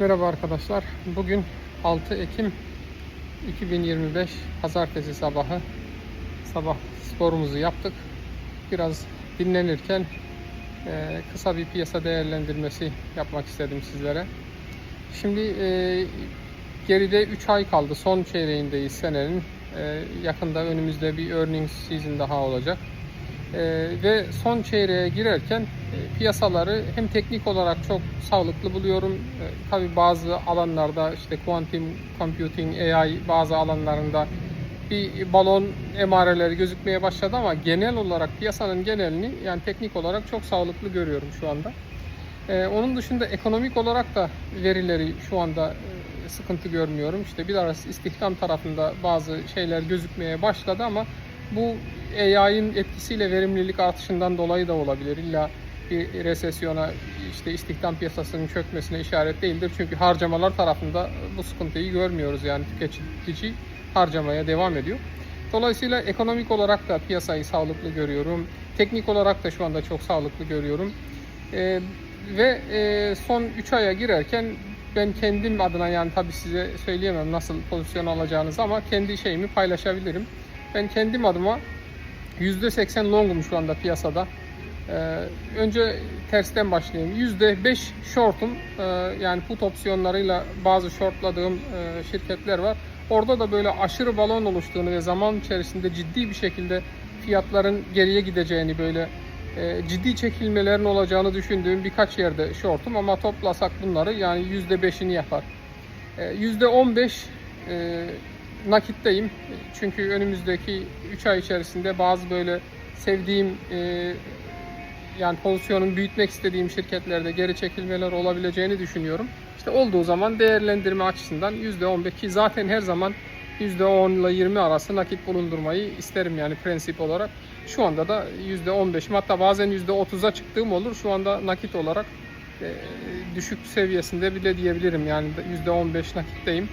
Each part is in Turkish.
Merhaba arkadaşlar. Bugün 6 Ekim 2025 Pazartesi sabahı. Sabah sporumuzu yaptık. Biraz dinlenirken e, kısa bir piyasa değerlendirmesi yapmak istedim sizlere. Şimdi e, geride 3 ay kaldı. Son çeyreğindeyiz senenin. E, yakında önümüzde bir earnings season daha olacak. Ee, ve son çeyreğe girerken e, piyasaları hem teknik olarak çok sağlıklı buluyorum. E, tabii bazı alanlarda işte quantum computing, AI bazı alanlarında bir balon emareleri gözükmeye başladı ama genel olarak piyasanın genelini yani teknik olarak çok sağlıklı görüyorum şu anda. Ee, onun dışında ekonomik olarak da verileri şu anda e, sıkıntı görmüyorum. İşte bir arası istihdam tarafında bazı şeyler gözükmeye başladı ama bu AI'ın etkisiyle verimlilik artışından dolayı da olabilir. İlla bir resesyona, işte istihdam piyasasının çökmesine işaret değildir. Çünkü harcamalar tarafında bu sıkıntıyı görmüyoruz. Yani tüketici harcamaya devam ediyor. Dolayısıyla ekonomik olarak da piyasayı sağlıklı görüyorum. Teknik olarak da şu anda çok sağlıklı görüyorum. Ee, ve e, son 3 aya girerken ben kendim adına yani tabii size söyleyemem nasıl pozisyon alacağınızı ama kendi şeyimi paylaşabilirim. Ben kendim adıma %80 longum şu anda piyasada. Ee, önce tersten başlayayım. %5 shortum ee, yani put opsiyonlarıyla bazı shortladığım e, şirketler var. Orada da böyle aşırı balon oluştuğunu ve zaman içerisinde ciddi bir şekilde fiyatların geriye gideceğini böyle e, ciddi çekilmelerin olacağını düşündüğüm birkaç yerde shortum ama toplasak bunları yani %5'ini yapar. E, %15 e, nakitteyim. Çünkü önümüzdeki 3 ay içerisinde bazı böyle sevdiğim e, yani pozisyonun büyütmek istediğim şirketlerde geri çekilmeler olabileceğini düşünüyorum. İşte olduğu zaman değerlendirme açısından %15 ki zaten her zaman %10 ile 20 arası nakit bulundurmayı isterim yani prensip olarak. Şu anda da %15 hatta bazen %30'a çıktığım olur. Şu anda nakit olarak e, düşük seviyesinde bile diyebilirim yani %15 nakitteyim.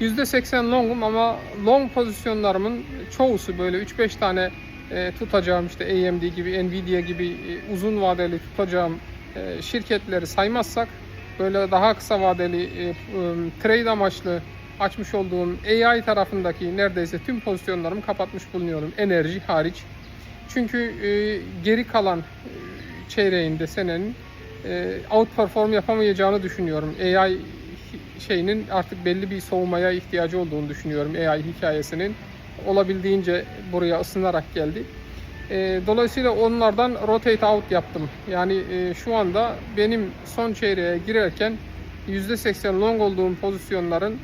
%80 longum ama long pozisyonlarımın çoğusu böyle 3-5 tane e, tutacağım işte AMD gibi, Nvidia gibi e, uzun vadeli tutacağım e, şirketleri saymazsak böyle daha kısa vadeli e, e, trade amaçlı açmış olduğum AI tarafındaki neredeyse tüm pozisyonlarımı kapatmış bulunuyorum. Enerji hariç. Çünkü e, geri kalan e, çeyreğinde senenin e, outperform yapamayacağını düşünüyorum. AI şeyinin artık belli bir soğumaya ihtiyacı olduğunu düşünüyorum AI hikayesinin. Olabildiğince buraya ısınarak geldi. E, dolayısıyla onlardan rotate out yaptım. Yani e, şu anda benim son çeyreğe girerken %80 long olduğum pozisyonların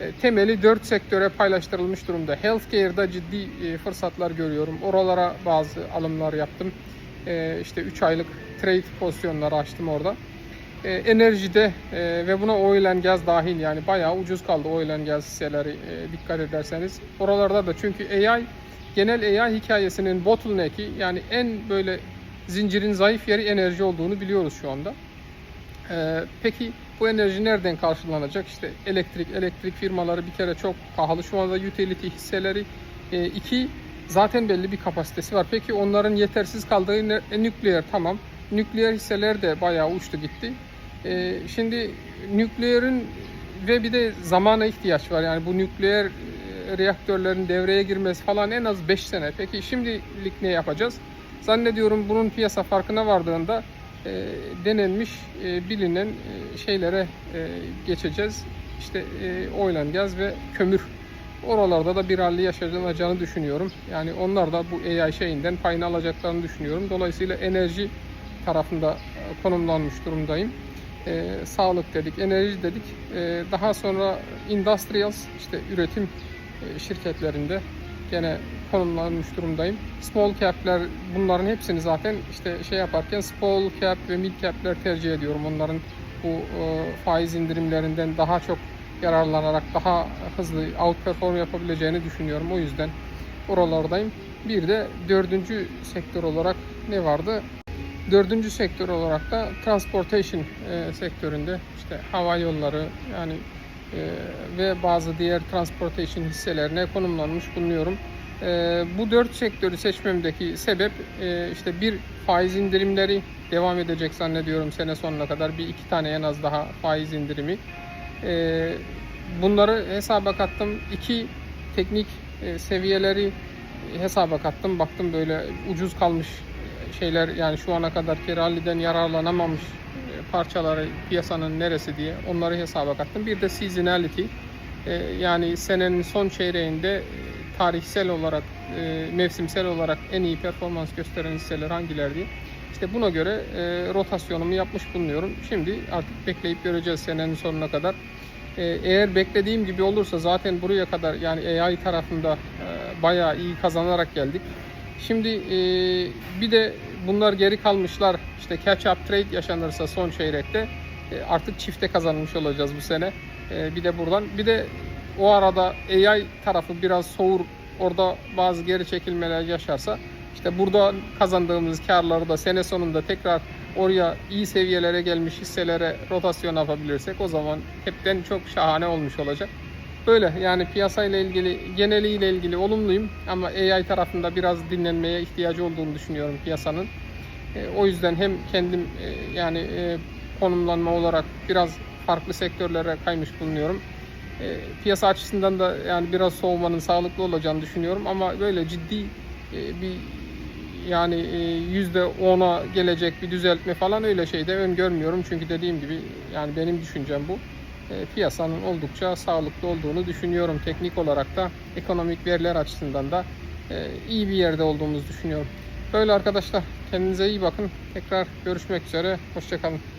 e, temeli 4 sektöre paylaştırılmış durumda. Healthcare'da ciddi e, fırsatlar görüyorum. Oralara bazı alımlar yaptım. E, işte 3 aylık trade pozisyonları açtım orada e, enerjide e, ve buna oil gas dahil yani bayağı ucuz kaldı oil gas hisseleri e, dikkat ederseniz. Oralarda da çünkü AI genel AI hikayesinin bottleneck'i yani en böyle zincirin zayıf yeri enerji olduğunu biliyoruz şu anda. E, peki bu enerji nereden karşılanacak? İşte elektrik, elektrik firmaları bir kere çok pahalı. Şu anda utility hisseleri e, iki zaten belli bir kapasitesi var. Peki onların yetersiz kaldığı e, nükleer tamam. Nükleer hisseler de bayağı uçtu gitti. Ee, şimdi nükleerin ve bir de zamana ihtiyaç var. Yani bu nükleer e, reaktörlerin devreye girmesi falan en az 5 sene. Peki şimdilik ne yapacağız? Zannediyorum bunun piyasa farkına vardığında e, denenmiş, e, bilinen e, şeylere e, geçeceğiz. İşte e, gas ve kömür. Oralarda da bir halli yaşanacağını düşünüyorum. Yani onlar da bu AI şeyinden payını alacaklarını düşünüyorum. Dolayısıyla enerji tarafında e, konumlanmış durumdayım. Ee, sağlık dedik, enerji dedik. Ee, daha sonra industrials işte üretim e, şirketlerinde gene konumlanmış durumdayım. Small cap'ler bunların hepsini zaten işte şey yaparken small cap ve mid cap'ler tercih ediyorum. Onların bu e, faiz indirimlerinden daha çok yararlanarak daha hızlı outperform yapabileceğini düşünüyorum. O yüzden oralardayım. Bir de dördüncü sektör olarak ne vardı? Dördüncü sektör olarak da transportation e, sektöründe işte hava yolları yani e, ve bazı diğer transportation hisselerine konumlanmış bulunuyorum. E, bu dört sektörü seçmemdeki sebep e, işte bir faiz indirimleri devam edecek zannediyorum sene sonuna kadar bir iki tane en az daha faiz indirimi. E, bunları hesaba kattım. İki teknik e, seviyeleri hesaba kattım. Baktım böyle ucuz kalmış şeyler yani şu ana kadar ralliden yararlanamamış e, parçaları piyasanın neresi diye onları hesaba kattım. Bir de seasonality e, yani senenin son çeyreğinde e, tarihsel olarak mevsimsel olarak en iyi performans gösteren hisseler hangileri diye. İşte buna göre rotasyonumu yapmış bulunuyorum. Şimdi artık bekleyip göreceğiz senenin sonuna kadar. Eğer beklediğim gibi olursa zaten buraya kadar yani AI tarafında bayağı iyi kazanarak geldik. Şimdi e, bir de bunlar geri kalmışlar işte catch up trade yaşanırsa son çeyrekte e, artık çifte kazanmış olacağız bu sene. E, bir de buradan bir de o arada AI tarafı biraz soğur orada bazı geri çekilmeler yaşarsa işte burada kazandığımız karları da sene sonunda tekrar oraya iyi seviyelere gelmiş hisselere rotasyon yapabilirsek o zaman hepten çok şahane olmuş olacak. Böyle yani piyasayla ilgili geneliyle ilgili olumluyum ama AI tarafında biraz dinlenmeye ihtiyacı olduğunu düşünüyorum piyasanın. E, o yüzden hem kendim e, yani e, konumlanma olarak biraz farklı sektörlere kaymış bulunuyorum. E, piyasa açısından da yani biraz soğumanın sağlıklı olacağını düşünüyorum ama böyle ciddi e, bir yani e, yüzde ona gelecek bir düzeltme falan öyle şey de öngörmüyorum. Çünkü dediğim gibi yani benim düşüncem bu. E, piyasanın oldukça sağlıklı olduğunu düşünüyorum. Teknik olarak da ekonomik veriler açısından da e, iyi bir yerde olduğumuzu düşünüyorum. Böyle arkadaşlar kendinize iyi bakın. Tekrar görüşmek üzere. Hoşçakalın.